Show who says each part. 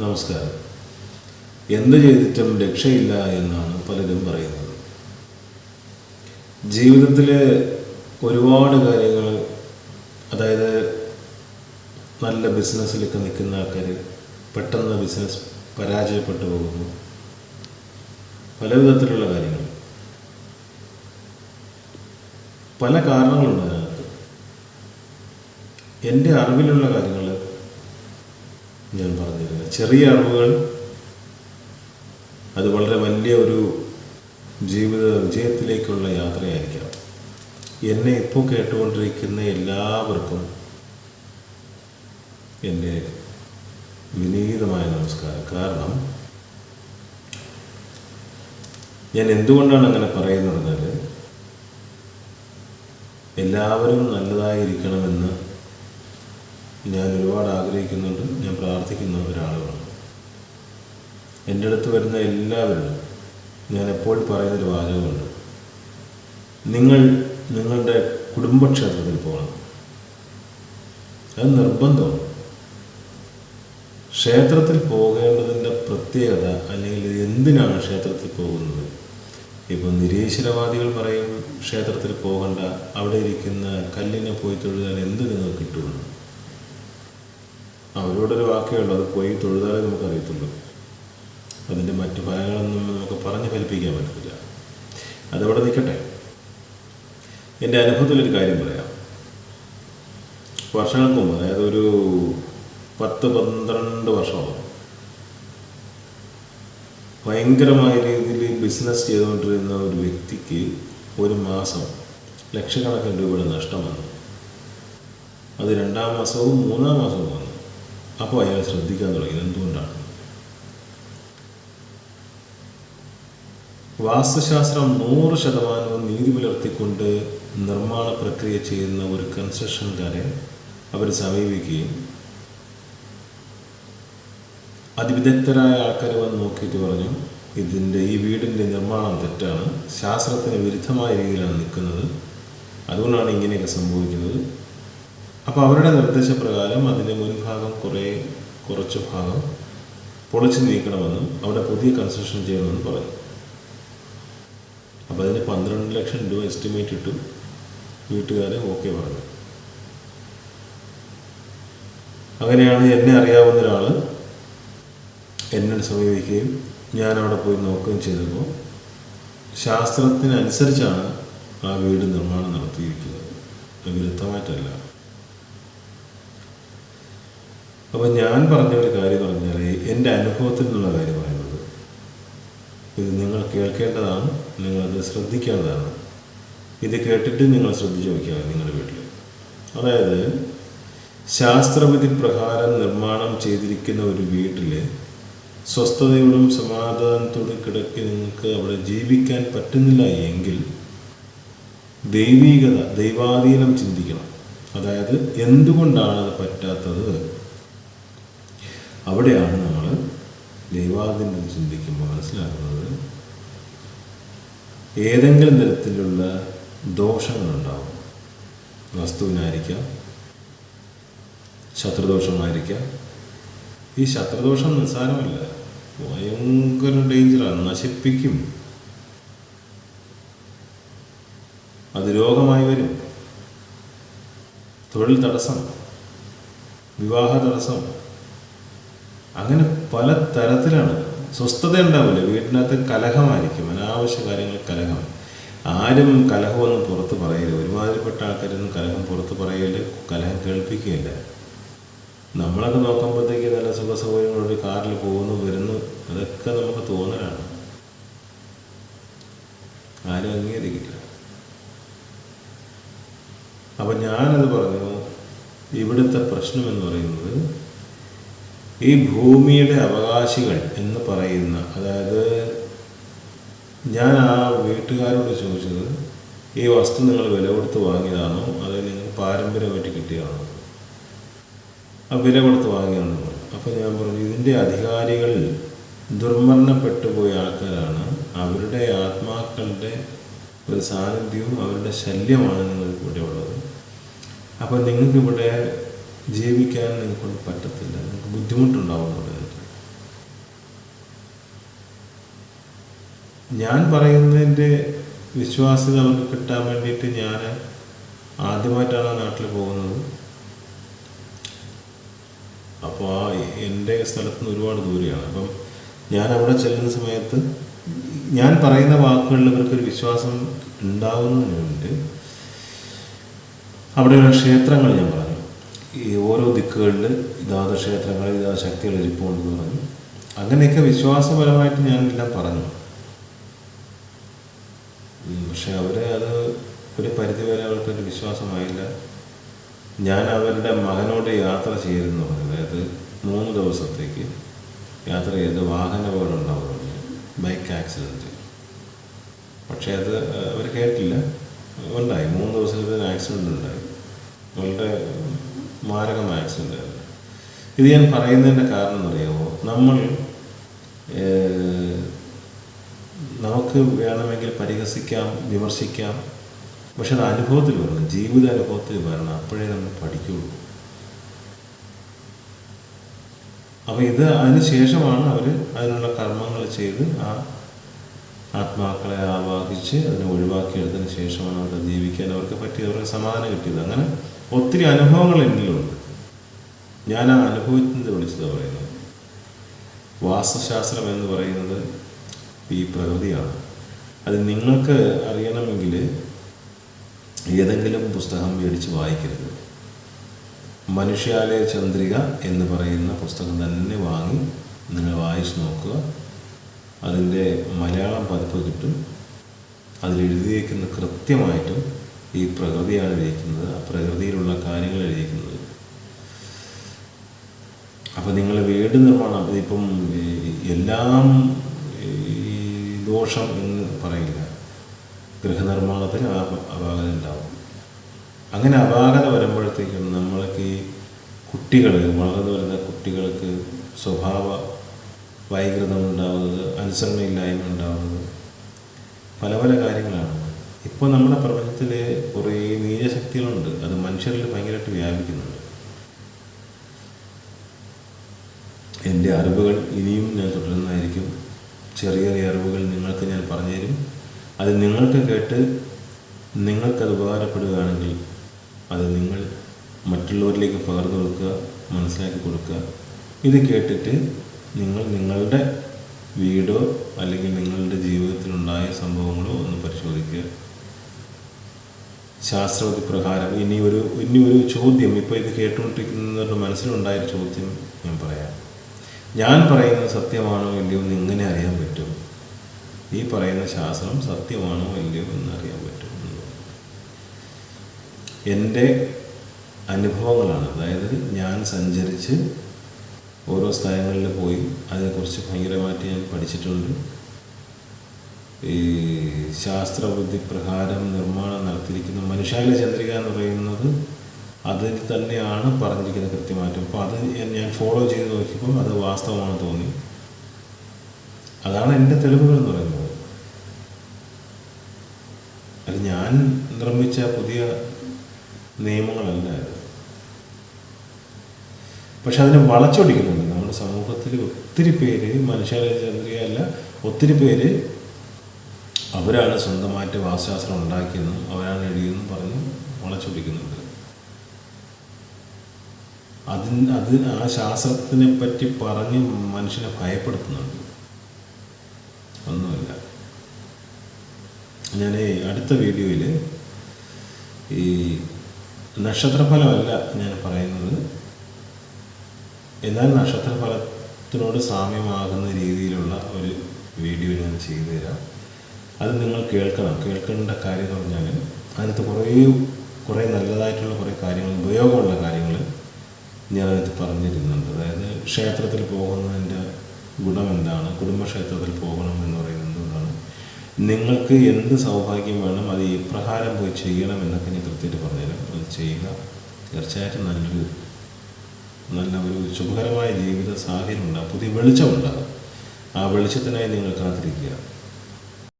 Speaker 1: നമസ്കാരം. എന്ത് ചെയ്തിട്ടും രക്ഷയില്ല എന്നാണ് പലരും പറയുന്നത്. ജീവിതത്തിലെ ഒരുപാട് കാര്യങ്ങൾ അതായത് നല്ല ബിസിനസ്സിലൊക്കെ നിൽക്കുന്ന ആൾക്കാർ പെട്ടെന്ന് ബിസിനസ് പരാജയപ്പെട്ടു പോകുന്നു. പല വിധത്തിലുള്ള കാര്യങ്ങൾ. പല കാരണങ്ങളുണ്ട് അതിനകത്ത്. എന്റെ അറിവിലുള്ള കാര്യങ്ങൾ ഞാൻ പറഞ്ഞിരുന്നത് ചെറിയ അറിവുകൾ അത് വളരെ വലിയ ഒരു ജീവിത വിജയത്തിലേക്കുള്ള യാത്രയായിരിക്കാം എന്നെ ഇപ്പോൾ കേട്ടുകൊണ്ടിരിക്കുന്ന എല്ലാവർക്കും എന്റെ വിനീതമായ നമസ്കാരം. കാരണം ഞാൻ എന്തുകൊണ്ടാണ് അങ്ങനെ പറയുന്നത് എല്ലാവരും നല്ലതായിരിക്കണമെന്ന് ഞാൻ ഒരുപാട് ആഗ്രഹിക്കുന്നുണ്ട്. ഞാൻ പ്രാർത്ഥിക്കുന്ന ഒരാളുമാണ്. എന്റെ അടുത്ത് വരുന്ന എല്ലാവരും ഞാൻ എപ്പോഴും പറയുന്നൊരു വാചകമുണ്ട്. നിങ്ങൾ നിങ്ങളുടെ കുടുംബക്ഷേത്രത്തിൽ പോകണം. അത് നിർബന്ധമാണ്. ക്ഷേത്രത്തിൽ പോകേണ്ടതിന്റെ പ്രത്യേകത അല്ലെങ്കിൽ എന്തിനാണ് ക്ഷേത്രത്തിൽ പോകുന്നത്? ഇപ്പോൾ നിരീശ്വരവാദികൾ പറയും ക്ഷേത്രത്തിൽ പോകണ്ട. അവിടെ ഇരിക്കുന്ന കല്ലിനെ പോയി തൊഴുതാൻ എന്ത് നിങ്ങൾക്ക് കിട്ടുമെന്ന്? അവരോടൊരു വാക്കേ ഉള്ളൂ. അത് പോയി തൊഴുതാലേ നമുക്കറിയത്തുള്ളൂ. അതിന്റെ മറ്റു ഫലങ്ങളൊന്നും നമുക്ക് പറഞ്ഞ് ഫലിപ്പിക്കാൻ പറ്റത്തില്ല. അതവിടെ നിൽക്കട്ടെ. എന്റെ അനുഭവത്തിലൊരു കാര്യം പറയാം. വർഷങ്ങൾക്ക് മുമ്പ് അതായത് ഒരു പത്ത് പന്ത്രണ്ട് വർഷമാകും ഭയങ്കരമായ രീതിയിൽ ബിസിനസ് ചെയ്തുകൊണ്ടിരുന്ന ഒരു വ്യക്തിക്ക് ഒരു മാസം ലക്ഷക്കണക്കിന് രൂപയുടെ നഷ്ടം വന്നു അത് രണ്ടാം മാസവും മൂന്നാം മാസവും വന്നു അപ്പോൾ അയാൾ ശ്രദ്ധിക്കാൻ തുടങ്ങി. എന്തുകൊണ്ടാണ് വാസ്തുശാസ്ത്രം നൂറ് ശതമാനവും നീതി പുലർത്തിക്കൊണ്ട് നിർമ്മാണ പ്രക്രിയ ചെയ്യുന്ന ഒരു കൺസ്ട്രക്ഷൻകാരെ അവർ സമീപിക്കുകയും അതിവിദഗ്ധരായ ആൾക്കാർ വന്ന് നോക്കിയിട്ട് പറഞ്ഞു ഇതിന്റെ ഈ വീടിന്റെ നിർമ്മാണം തെറ്റാണ് ശാസ്ത്രത്തിന് വിരുദ്ധമായ രീതിയിലാണ് നിൽക്കുന്നത് അതുകൊണ്ടാണ് ഇങ്ങനെയൊക്കെ സംഭവിക്കുന്നത്. അപ്പോൾ അവരുടെ നിർദ്ദേശപ്രകാരം കുറേ കുറച്ച് ഭാഗം പൊളിച്ചു നീക്കണമെന്നും അവിടെ പുതിയ കൺസ്ട്രക്ഷൻ ചെയ്യണമെന്നും പറഞ്ഞു. അപ്പോൾ അതിന് പന്ത്രണ്ട് ലക്ഷം രൂപ എസ്റ്റിമേറ്റ് ഇട്ടു. വീട്ടുകാരെ ഓക്കെ പറഞ്ഞു. അങ്ങനെയാണ് എന്നെ അറിയാവുന്ന ഒരാൾ എന്നെ സമീപിക്കുകയും ഞാൻ അവിടെ പോയി നോക്കുകയും ചെയ്തപ്പോൾ ശാസ്ത്രത്തിനനുസരിച്ചാണ് ആ വീട് നിർമ്മാണം നടത്തിയിരിക്കുന്നത്. വിരുദ്ധമായിട്ടല്ല. അപ്പോൾ ഞാൻ പറഞ്ഞ ഒരു കാര്യം പറഞ്ഞാൽ എന്റെ അനുഭവത്തിൽ നിന്നുള്ള കാര്യം പറയുന്നത് ഇത് നിങ്ങൾ കേൾക്കേണ്ടതാണ് നിങ്ങളത് ശ്രദ്ധിക്കേണ്ടതാണ്. ഇത് കേട്ടിട്ട് നിങ്ങൾ ശ്രദ്ധിച്ചു നോക്കിയാൽ നിങ്ങളുടെ വീട്ടിൽ അതായത് ശാസ്ത്രവിധി പ്രകാരം നിർമ്മാണം ചെയ്തിരിക്കുന്ന ഒരു വീട്ടിൽ സ്വസ്ഥതയോടും സമാധാനത്തോടും കിടക്കി നിങ്ങൾക്ക് അവിടെ ജീവിക്കാൻ പറ്റുന്നില്ല എങ്കിൽ ദൈവീകത ദൈവാധീനം ചിന്തിക്കണം. അതായത് എന്തുകൊണ്ടാണ് അത് പറ്റാത്തത്? അവിടെയാണ് നമ്മൾ ദൈവാദിനെ ചിന്തിക്കുമ്പോൾ മനസ്സിലാക്കുന്നത് ഏതെങ്കിലും തരത്തിലുള്ള ദോഷങ്ങളുണ്ടാവും. വസ്തുവിനായിരിക്കാം ശത്രുദോഷമായിരിക്കാം. ഈ ശത്രുദോഷം നിസ്സാരമല്ല. ഭയങ്കര ഡേഞ്ചറാണ് നശിപ്പിക്കും. അത് രോഗമായി വരും. തൊഴിൽ തടസ്സം വിവാഹ തടസ്സം അങ്ങനെ പല തരത്തിലാണ്. സ്വസ്ഥത ഉണ്ടാവില്ല. വീട്ടിനകത്ത് കലഹമായിരിക്കും. അനാവശ്യ കാര്യങ്ങൾ കലഹം ആരും കലഹമൊന്നും പുറത്ത് പറയില്ല ഒരുമാതിരിപ്പെട്ട ആൾക്കാരൊന്നും കലഹം പുറത്ത് പറയില്ല കലഹം കേൾപ്പിക്കുകയില്ല. നമ്മളൊക്കെ നോക്കുമ്പോഴത്തേക്ക് നല്ല സുഖ സൗകര്യങ്ങളോട് കാറിൽ പോകുന്നു വരുന്നു. അതൊക്കെ നമുക്ക് തോന്നലാണ്. ആരും അംഗീകരിക്കില്ല. അപ്പം ഞാനത് പറഞ്ഞു ഇവിടുത്തെ പ്രശ്നം എന്ന് പറയുന്നത് ഈ ഭൂമിയുടെ അവകാശികൾ എന്ന് പറയുന്ന അതായത് ഞാൻ ആ വീട്ടുകാരോട് ചോദിച്ചത് ഈ വസ്തു നിങ്ങൾ വില കൊടുത്ത് വാങ്ങിയതാണോ? അതോ നിങ്ങൾ പാരമ്പര്യമായിട്ട് കിട്ടിയതാണോ? ആ വില കൊടുത്ത് വാങ്ങിയതാണെന്ന് പറഞ്ഞു. അപ്പോൾ ഞാൻ പറഞ്ഞു ഇതിന്റെ അധികാരികൾ ദുർമരണപ്പെട്ടു പോയ ആൾക്കാരാണ്. അവരുടെ ആത്മാക്കളുടെ ഒരു സാന്നിധ്യവും അവരുടെ ശല്യമാണ് നിങ്ങൾക്ക് ഇവിടെ ഉള്ളത്. അപ്പോൾ നിങ്ങൾക്കിവിടെ ജീവിക്കാൻ നിങ്ങൾക്ക് പറ്റത്തില്ല. നിങ്ങൾക്ക് ബുദ്ധിമുട്ടുണ്ടാവും അവിടെ ഞാൻ പറയുന്നതിന്റെ വിശ്വാസ്യത അവർക്ക് കിട്ടാൻ വേണ്ടിയിട്ട് ഞാൻ ആദ്യമായിട്ടാണ് നാട്ടിൽ പോകുന്നത്. അപ്പോൾ ആ എന്റെ സ്ഥലത്ത് നിന്ന് ഒരുപാട് ദൂരെയാണ്. അപ്പം ഞാൻ അവിടെ ചെല്ലുന്ന സമയത്ത് ഞാൻ പറയുന്ന വാക്കുകളിൽ ഇവർക്കൊരു വിശ്വാസം ഉണ്ടാവുന്നതിന് വേണ്ടി അവിടെയുള്ള ക്ഷേത്രങ്ങൾ ഞാൻ പറയാം ഈ ഓരോ ദിക്കുകളിൽ ഇതാത ക്ഷേത്രങ്ങൾ ഇതാ ശക്തികൾ ഇരിപ്പുണ്ടെന്ന് പറഞ്ഞു. അങ്ങനെയൊക്കെ വിശ്വാസപരമായിട്ട് ഞാൻ എല്ലാം പറഞ്ഞു പക്ഷെ അവരെ അത് ഒരു പരിധിവരെ അവർക്കൊരു വിശ്വാസമായില്ല. ഞാൻ അവരുടെ മകനോട് യാത്ര ചെയ്തെന്ന് പറഞ്ഞു. അതായത് മൂന്ന് ദിവസത്തേക്ക് യാത്ര ചെയ്ത് വാഹന ഉണ്ടാവുന്നുണ്ട് ബൈക്ക് ആക്സിഡന്റ് പക്ഷേ അത് അവർ കേട്ടില്ല. ഉണ്ടായി. മൂന്ന് ദിവസത്തിന് ആക്സിഡന്റ് ഉണ്ടായി. വളരെ മാരകമായ ആക്സിഡന്റ് ആയിരുന്നു ഇത് ഞാൻ പറയുന്നതിന്റെ കാരണം എന്നറിയാമോ? നമ്മൾ നമുക്ക് വേണമെങ്കിൽ പരിഹസിക്കാം വിമർശിക്കാം. പക്ഷെ അത് അനുഭവത്തിൽ വരണം. ജീവിത അനുഭവത്തിൽ വരണം. അപ്പോഴേ നമ്മൾ പഠിക്കുകയുള്ളൂ അപ്പോൾ ഇത് അതിന് ശേഷമാണ് അവർ അതിനുള്ള കർമ്മങ്ങൾ ചെയ്ത് ആ ആത്മാക്കളെ ആവാഹിച്ച് അതിനെ ഒഴിവാക്കിയെടുത്തതിന് ശേഷമാണ് അവരുടെ ജീവിക്കാൻ അവർക്ക് പറ്റിയത് അവർക്ക് സമാധാനം കിട്ടിയത്. അങ്ങനെ ഒത്തിരി അനുഭവങ്ങൾ എന്നിലുണ്ട് ഞാൻ ആ അനുഭവത്തിന്റെ വിളിച്ചത് പറയുന്നത്. വാസ്തുശാസ്ത്രം എന്ന് പറയുന്നത് ഈ പ്രകൃതിയാണ്. അത് നിങ്ങൾക്ക് അറിയണമെങ്കിൽ ഏതെങ്കിലും പുസ്തകം മേടിച്ച് വായിക്കരുത്. മനുഷ്യാലയ ചന്ദ്രിക എന്ന് പറയുന്ന പുസ്തകം തന്നെ വാങ്ങി നിങ്ങൾ വായിച്ച് നോക്കുക. അതിന്റെ മലയാളം പതിപ്പ് കിട്ടും. അതിലെഴുതിയേക്കുന്ന കൃത്യമായിട്ടും ഈ പ്രകൃതിയാണ് എഴുതിയിരിക്കുന്നത് ആ പ്രകൃതിയിലുള്ള കാര്യങ്ങൾ എഴുതിയിരിക്കുന്നത് അപ്പോൾ നിങ്ങൾ വീട് നിർമ്മാണം ഇതിപ്പം ഈ എല്ലാം ഈ ദോഷം എന്ന് പറയില്ല. ഗൃഹനിർമ്മാണത്തിന് അപാകത ഉണ്ടാവും. അങ്ങനെ അപാകത വരുമ്പോഴത്തേക്കും നമ്മൾക്ക് ഈ കുട്ടികൾ വളർന്നു വരുന്ന കുട്ടികൾക്ക് സ്വഭാവ വൈകൃതം ഉണ്ടാവുന്നത് അനുസരണയില്ലായ്മ ഉണ്ടാവുന്നത് പല പല കാര്യങ്ങളാണ്. ഇപ്പോൾ നമ്മുടെ പ്രപഞ്ചത്തിൽ കുറേ നീചശക്തികളുണ്ട്. അത് മനുഷ്യരിൽ ഭയങ്കരമായിട്ട് വ്യാപിക്കുന്നുണ്ട്. എന്റെ അറിവുകൾ ഇനിയും ഞാൻ തുടരുന്നതായിരിക്കും. ചെറിയ ചെറിയ അറിവുകൾ നിങ്ങൾക്ക് ഞാൻ പറഞ്ഞുതരും. അത് നിങ്ങൾക്ക് കേട്ട് നിങ്ങൾക്കത് ഉപകാരപ്പെടുകയാണെങ്കിൽ അത് നിങ്ങൾ മറ്റുള്ളവരിലേക്ക് പകർന്നു കൊടുക്കുക മനസ്സിലാക്കി കൊടുക്കുക. ഇത് കേട്ടിട്ട് നിങ്ങൾ നിങ്ങളുടെ വീടോ അല്ലെങ്കിൽ നിങ്ങളുടെ ജീവിതത്തിലുണ്ടായ സംഭവങ്ങളോ ഒന്ന് പരിശോധിക്കുക. ശാസ്ത്രവിധി പ്രകാരം ഇനി ഒരു ഇനി ഒരു ചോദ്യം. ഇപ്പോൾ ഇത് കേട്ടുകൊണ്ടിരിക്കുന്നവരുടെ മനസ്സിലുണ്ടായൊരു ചോദ്യം ഞാൻ പറയാം. ഞാൻ പറയുന്നത് സത്യമാണോ ഇല്ലയോ എന്ന് എങ്ങനെ അറിയാൻ പറ്റും? ഈ പറയുന്ന ശാസ്ത്രം സത്യമാണോ ഇല്ലയോ എന്ന് അറിയാൻ പറ്റും. എന്റെ അനുഭവങ്ങളാണ്. അതായത് ഞാൻ സഞ്ചരിച്ച് ഓരോ സ്ഥലങ്ങളിൽ പോയി അതിനെക്കുറിച്ച് ഭയങ്കരമായിട്ട് ഞാൻ പഠിച്ചിട്ടുണ്ട്. ഈ ശാസ്ത്രബുദ്ധി പ്രകാരം നിർമ്മാണം നടത്തിയിരിക്കുന്ന മനുഷ്യാല ചന്ദ്രിക എന്ന് പറയുന്നത് അതിൽ തന്നെയാണ് പറഞ്ഞിരിക്കുന്നത് കൃത്യമായിട്ടും. അപ്പോൾ അത് ഞാൻ- ഫോളോ ചെയ്ത് നോക്കിയപ്പോൾ അത് വാസ്തവമാണ് തോന്നി. അതാണ് എന്റെ തെളിവുകൾ എന്ന് പറയുന്നത്. അത് ഞാൻ നിർമ്മിച്ച പുതിയ നിയമങ്ങളല്ല പക്ഷെ അതിനെ വളച്ചൊടിക്കുന്നുണ്ട്. നമ്മുടെ സമൂഹത്തിൽ ഒത്തിരി പേര് മനുഷ്യരെ ചന്ദ്രികയല്ല ഒത്തിരി പേര് അവരാണ് സ്വന്തമായിട്ട് വാസ്തുശാസ്ത്രം ഉണ്ടാക്കിയെന്നും അവരാണ് എഴുതിയെന്നും പറഞ്ഞ് വളച്ചൊടിക്കുന്നുണ്ട്. അതിന് അത് ആ ശാസ്ത്രത്തിനെ പറ്റി പറഞ്ഞ് മനുഷ്യനെ ഭയപ്പെടുത്തുന്നുണ്ട്. ഒന്നുമില്ല. ഞാൻ അടുത്ത വീഡിയോയിൽ ഈ നക്ഷത്രഫലമല്ല ഞാൻ പറയുന്നത്. എന്നാൽ നക്ഷത്രഫലത്തിനോട് സാമ്യമാകുന്ന രീതിയിലുള്ള ഒരു വീഡിയോ ഞാൻ ചെയ്തു തരാം അത് നിങ്ങൾ കേൾക്കണം. കേൾക്കേണ്ട കാര്യം എന്ന് പറഞ്ഞാൽ അതിനകത്ത് കുറേ കുറേ നല്ലതായിട്ടുള്ള കുറേ കാര്യങ്ങൾ ഉപയോഗമുള്ള കാര്യങ്ങൾ ഞാനതിനകത്ത് പറഞ്ഞിരുന്നുണ്ട്. അതായത് ക്ഷേത്രത്തിൽ പോകുന്നതിന്റെ ഗുണം എന്താണ്? കുടുംബക്ഷേത്രത്തിൽ പോകണം എന്ന് പറയുന്നത് എന്താണ്? നിങ്ങൾക്ക് എന്ത് സൗഭാഗ്യം വേണം അത് ഇപ്രകാരം പോയി ചെയ്യണം എന്നൊക്കെ ഞാൻ കൃത്യമായിട്ട് പറഞ്ഞുതരാം. അത് ചെയ്യുക തീർച്ചയായിട്ടും നല്ലൊരു നല്ല ഒരു ശുഭകരമായ ജീവിത സാഹചര്യം ഉണ്ടാകും. പുതിയ വെളിച്ചമുണ്ടാകും ആ വെളിച്ചത്തിനായി നിങ്ങൾ കാത്തിരിക്കുക.